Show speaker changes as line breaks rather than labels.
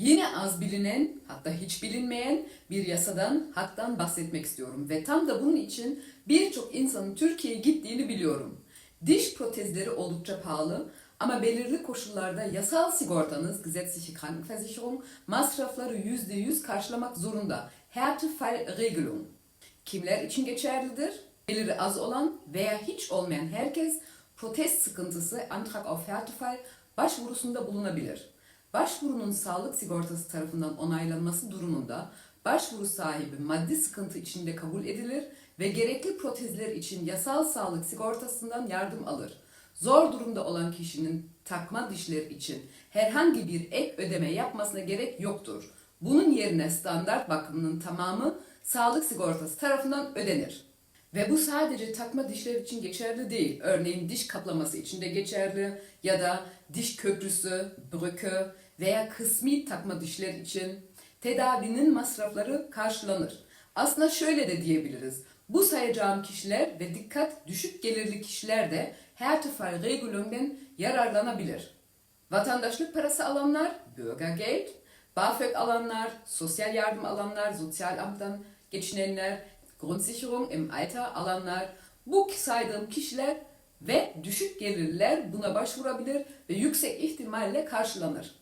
Yine az bilinen, hatta hiç bilinmeyen bir yasadan, haktan bahsetmek istiyorum. Ve tam da bunun için birçok insanın Türkiye'ye gittiğini biliyorum. Diş protezleri oldukça pahalı ama belirli koşullarda yasal sigortanız, gesetzliche Krankenversicherung, masrafları %100 karşılamak zorunda. Härtefallregelung. Kimler için geçerlidir? Geliri az olan veya hiç olmayan herkes protez sıkıntısı Antrag auf Härtefall başvurusunda bulunabilir. Başvurunun sağlık sigortası tarafından onaylanması durumunda başvuru sahibi maddi sıkıntı içinde kabul edilir ve gerekli protezler için yasal sağlık sigortasından yardım alır. Zor durumda olan kişinin takma dişler için herhangi bir ek ödeme yapmasına gerek yoktur. Bunun yerine standart bakımının tamamı sağlık sigortası tarafından ödenir. Ve bu sadece takma dişler için geçerli değil. Örneğin diş kaplaması için de geçerli ya da diş köprüsü, brücke veya kısmi takma dişler için tedavinin masrafları karşılanır. Aslında şöyle de diyebiliriz. Bu sayacağım kişiler ve dikkat düşük gelirli kişiler de Härtefallregelungen yararlanabilir. Vatandaşlık parası alanlar, Bürgergeld, BAföG alanlar, sosyal yardım alanlar, Sozialamt'tan geçinenler, Grundsicherung im Alter alanlar, bu saydığım kişiler ve düşük gelirliler buna başvurabilir ve yüksek ihtimalle karşılanır.